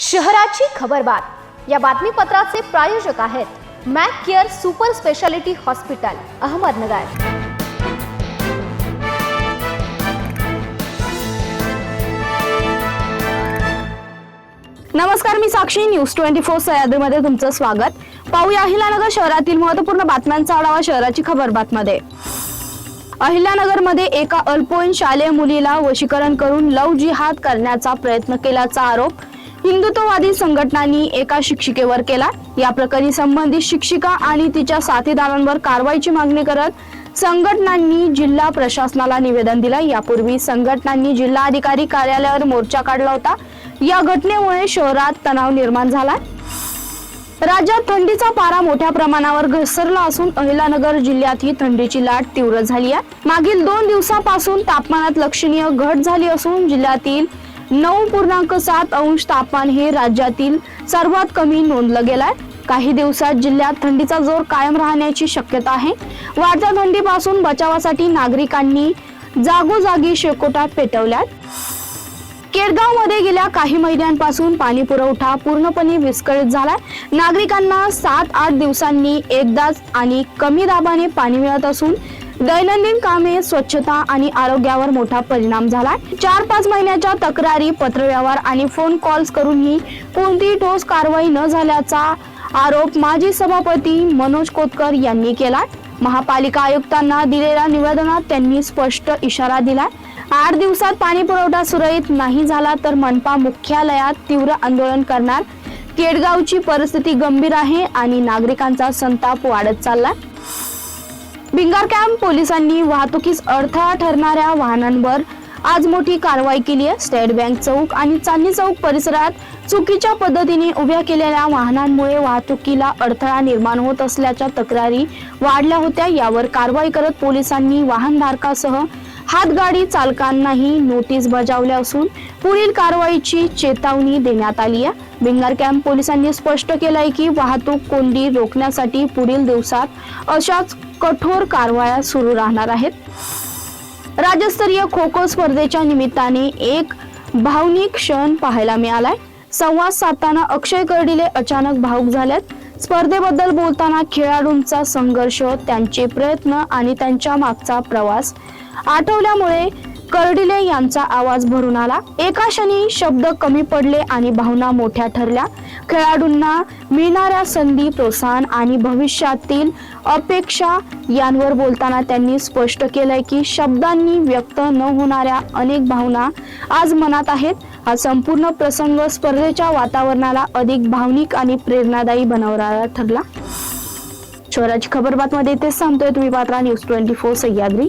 शहराची खबरबात या बातमीपत्राचे प्रायोजक आहेत Mac Care super speciality hospital Ahmednagar. नमस्कार मी साक्षी. न्यूज ट्वेंटी फोर सह्याद्रीमध्ये तुमचं स्वागत. पाहूया अहिल्यानगर शहरातील महत्त्वपूर्ण बातम्यांचा आढावा शहराची खबरबातमध्ये अहिल्यानगरमध्ये एका अल्पवयीन शालेय मुलीला वशीकरण करून लव जिहाद करण्याचा प्रयत्न केल्याचा आरोप हिंदुत्ववादी संघटनांनी एका शिक्षिकेवर केला. या प्रकरणी संबंधित शिक्षिका आणि तिच्या साथीदारांवर कारवाईची मागणी करत संघटनांनी जिल्हा प्रशासनाला निवेदन दिलं. यापूर्वी संघटनांनी जिल्हाधिकारी कार्यालयावर मोर्चा काढला होता. या घटनेमुळे शहरात तणाव निर्माण झाला. राज्यात थंडीचा पारा मोठ्या प्रमाणावर घसरला असून अहिलानगर जिल्ह्यातही थंडीची लाट तीव्र झाली आहे. मागील दोन दिवसापासून तापमानात लक्षणीय घट झाली असून जिल्ह्यातील नऊ पूर्णांक सात अंश तापमान हे राज्यातील सर्वात कमी नोंदलं गेलंय. काही दिवसात जिल्ह्यात थंडीचा जोर कायम राहण्याची शक्यता आहे. वाढत्या थंडीपासून बचावासाठी नागरिकांनी जागोजागी शेकोटा पेटवल्यात. केडगावमध्ये गेल्या काही महिन्यांपासून पाणी पुरवठा पूर्णपणे विस्कळीत झालाय. नागरिकांना सात आठ दिवसांनी एकदाच आणि कमी दाबाने पाणी मिळत असून दैनंदिन कामे स्वच्छता आणि आरोग्यावर मोठा परिणाम झाला. चार पाच महिन्याच्या तक्रारी पत्रव्यवहार आणि फोन कॉल्स करूनही कोणतीही ठोस कारवाई न झाल्याचा आरोप माजी सभापती मनोज कोतकर यांनी केला. महापालिका आयुक्तांना दिलेल्या निवेदनात त्यांनी स्पष्ट इशारा दिला. आठ दिवसात पाणी पुरवठा सुरळीत नाही झाला तर मनपा मुख्यालयात तीव्र आंदोलन करणार. केडगावची परिस्थिती गंभीर आहे आणि नागरिकांचा संताप वाढत चालला भिंगार कॅम्प पोलिसांनी वाहतुकीस अडथळा ठरणाऱ्या वाहनांवर आज मोठी कारवाई केली आहे. स्टेट बँक चौक आणि चांदणी चौक परिसरात चुकीच्या पद्धतीने उभ्या केलेल्या वाहनांमुळे वाहतुकीला अडथळा निर्माण होत असल्याच्या तक्रारी वाढल्या होत्या. यावर कारवाई करत पोलिसांनी वाहनधारकासह हातगाडी चालकांनाही नोटीस बजावल्या असून पुढील कारवाईची चेतावणी देण्यात आली आहे. भिंगार कॅम्प पोलिसांनी स्पष्ट केलंय की वाहतूक कोंडी रोखण्यासाठी पुढील दिवसात अशाच कठोर कारवाया सुरू राहणार आहेत. राज्यस्तरीय खो खो स्पर्धेच्या निमित्ताने एक भावनिक क्षण पाहायला मिळालाय. संवाद साधताना अक्षय कर्डिले अचानक भावुक झाल्यात. स्पर्धेबद्दल बोलताना खेळाडूंचा संघर्ष त्यांचे प्रयत्न आणि त्यांच्या मागचा प्रवास आठवल्यामुळे कर्डिले यांचा आवाज भरून आला. एका क्षणी शब्द कमी पडले आणि भावना मोठ्या ठरल्या. खेळाडूंना मिळणाऱ्या संधी प्रोत्साहन आणि भविष्यातील अपेक्षा यांवर बोलताना त्यांनी स्पष्ट केलंय की शब्दांनी व्यक्त न होणाऱ्या अनेक भावना आज मनात आहेत. हा संपूर्ण प्रसंग स्पर्धेच्या वातावरणाला अधिक भावनिक आणि प्रेरणादायी बनवणारा ठरला. स्वराज खबर बातमध्ये तेच सांगतोय तुम्ही पात्रा न्यूज ट्वेंटी फोर सह्याद्री.